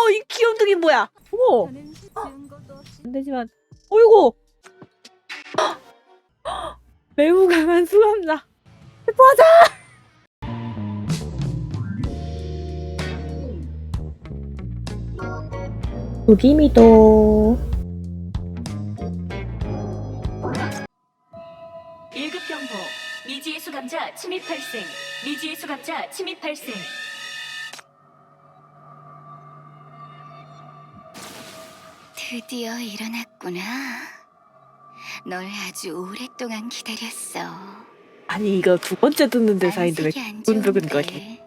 어머 이 귀염둥이 뭐야? 어머 안 되지만 어이구 매우 강한 수감자 맞아 무기미도 1급 경보. 미지의 수감자 침입 발생. 미지의 수감자 침입 발생. 드디어 일어났구나. 널 아주 오랫동안 기다렸어. 아니 이거 두 번째 듣는 대사인데 왜 안색이 안 두근두근 좋은데 거지?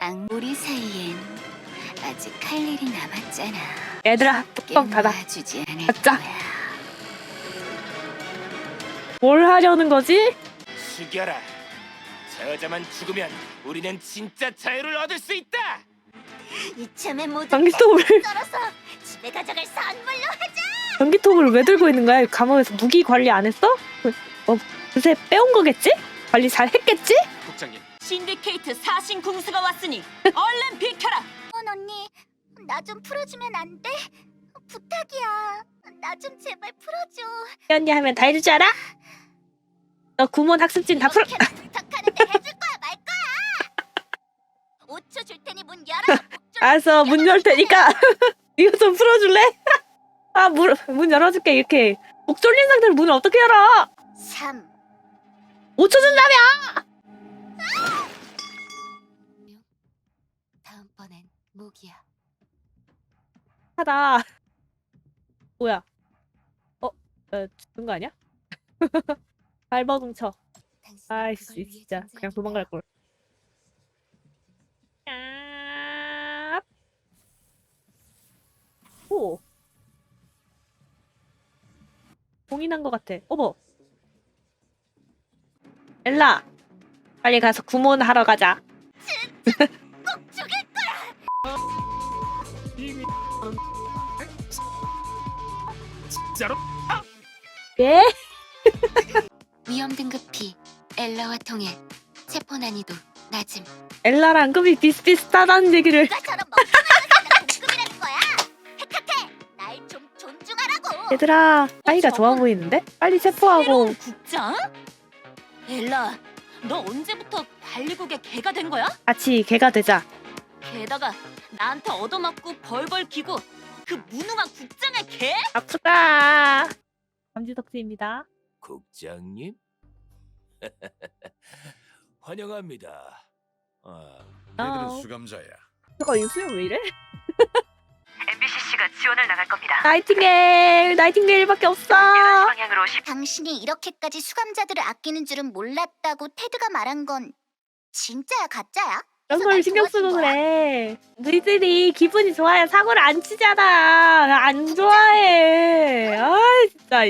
악- 우리 사이엔 아직 할 일이 남았잖아. 얘들아 뚜껑 닫아 깨놔주지 않을 닫자. 거야. 뭘 하려는 거지? 죽여라. 저 여자만 죽으면 우리는 진짜 자유를 얻을 수 있다. 이참에 모두 썰어서 집에 가져갈 선물로 하자. 전기톱을 왜 들고 있는 거야? 감옥에서 무기 관리 안 했어? 어 그새 빼온 거겠지? 관리 잘 했겠지? 국장님, 신디케이트 사신 궁수가 왔으니 얼른 비켜라. 언니, 나 좀 풀어주면 안 돼? 부탁이야. 나 좀 제발 풀어줘. 이 언니 하면 다 해줄 줄 알아? 너 구몬 학습진 다 풀어 이렇게나 부탁하는데 해줄 거야 말 거야? 5초 줄 테니 문 열어. 알았어 문 열 테니까 이거 좀 풀어줄래? 아 문 문 열어줄게 이렇게 목 졸린 상태로 문을 어떻게 열어 3. 5초 준다며 다음번엔 무기야. 하다 뭐야 어? 어 죽은 거 아니야? 발버둥쳐 아이씨 진짜 그냥 도망갈 걸 아. 오 봉인한 것 같아 어머 엘라 빨리 가서 구몬 하러 가자 꼭 죽일 거야. 진짜로? 예? 위험 등급 B. 엘라와 통해 체포 난이도 낮음. 엘라랑 급이 비슷비슷하다는 얘기를 얘들아 사이가 좋아 보이는데? 빨리 체포하고 새로운 국장? 엘라, 너 언제부터 관리국의 개가 된 거야? 같이 개가 되자 게다가 나한테 얻어맞고 벌벌 기고 그 무능한 국장의 개? 아프다 감지덕지입니다 국장님? 환영합니다. 아, 아. 얘들은 수감자야. 잠깐 이거 수염 왜 이래? 지원을 나갈 겁니다. 나이팅게일 나이팅게일밖에 없어 방향으로 10... 당신이 이렇게까지 수감자들을 아끼는 줄은 몰랐다고 테드가 말한 건 진짜야 가짜야? 그런 그래서 걸날 신경 쓰고 도와준 거야? 그래 너희들이 기분이 좋아야 사고를 안 치잖아 나 안 좋아해 아 진짜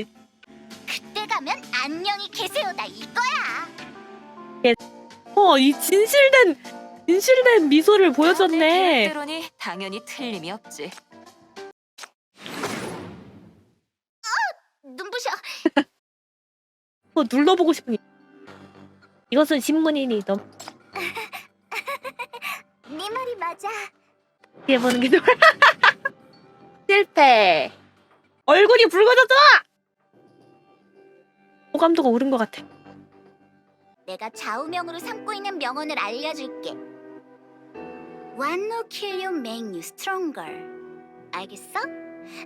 그때 가면 안녕히 계세요다 이거야. 어 이 진실된 진실된 미소를 보여줬네 대로니 당연히 틀림이 없지. 눈부셔. 뭐 눌러보고 싶으니 이것은 신문이니 너 네 말이 맞아. 뒤에 보는 게 좋아 실패 얼굴이 붉어졌잖아 호감도가 오른 것 같아 내가 좌우명으로 삼고 있는 명언을 알려줄게. One no kill you make you stronger. 알겠어?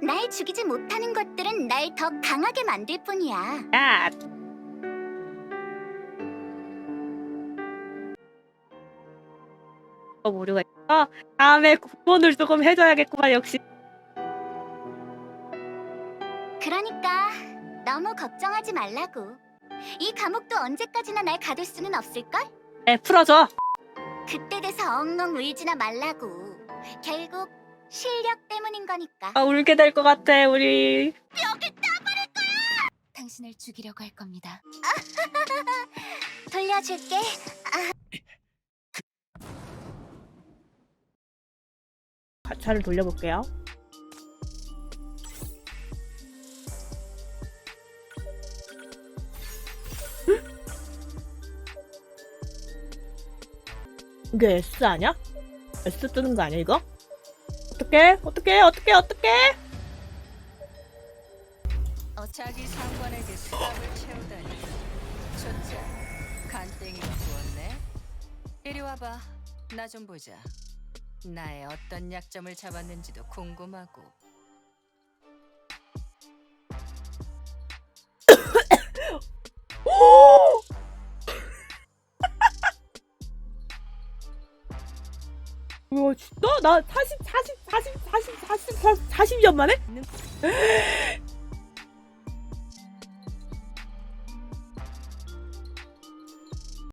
날 죽이지 못하는 것들은 날 더 강하게 만들 뿐이야. 야 어, 모르가 있어. 다음에 구본을 조금 해줘야겠구만 역시. 그러니까 너무 걱정하지 말라고. 이 감옥도 언제까지나 날 가둘 수는 없을걸? 네 풀어줘. 그때 돼서 엉엉 울지나 말라고. 결국 실력 때문인 거니까. 아 울게 될 것 같아 우리. 여기 따버릴 거야! 당신을 죽이려고 할 겁니다. 돌려줄게. 가차를 돌려볼게요. 이게 S 아니야? S 뜨는 거 아니야 이거? 어떡해? 어떡해? 어떡해? 어떡해? 어, 자기 상관에게 수갑을 채우다니 좋자 간땡이가 부었네 이리 와봐 나 좀 보자 나의 어떤 약점을 잡았는지도 궁금하고 와 진짜? 나 40, 40, 40, 40, 40, 40, 40년 만에?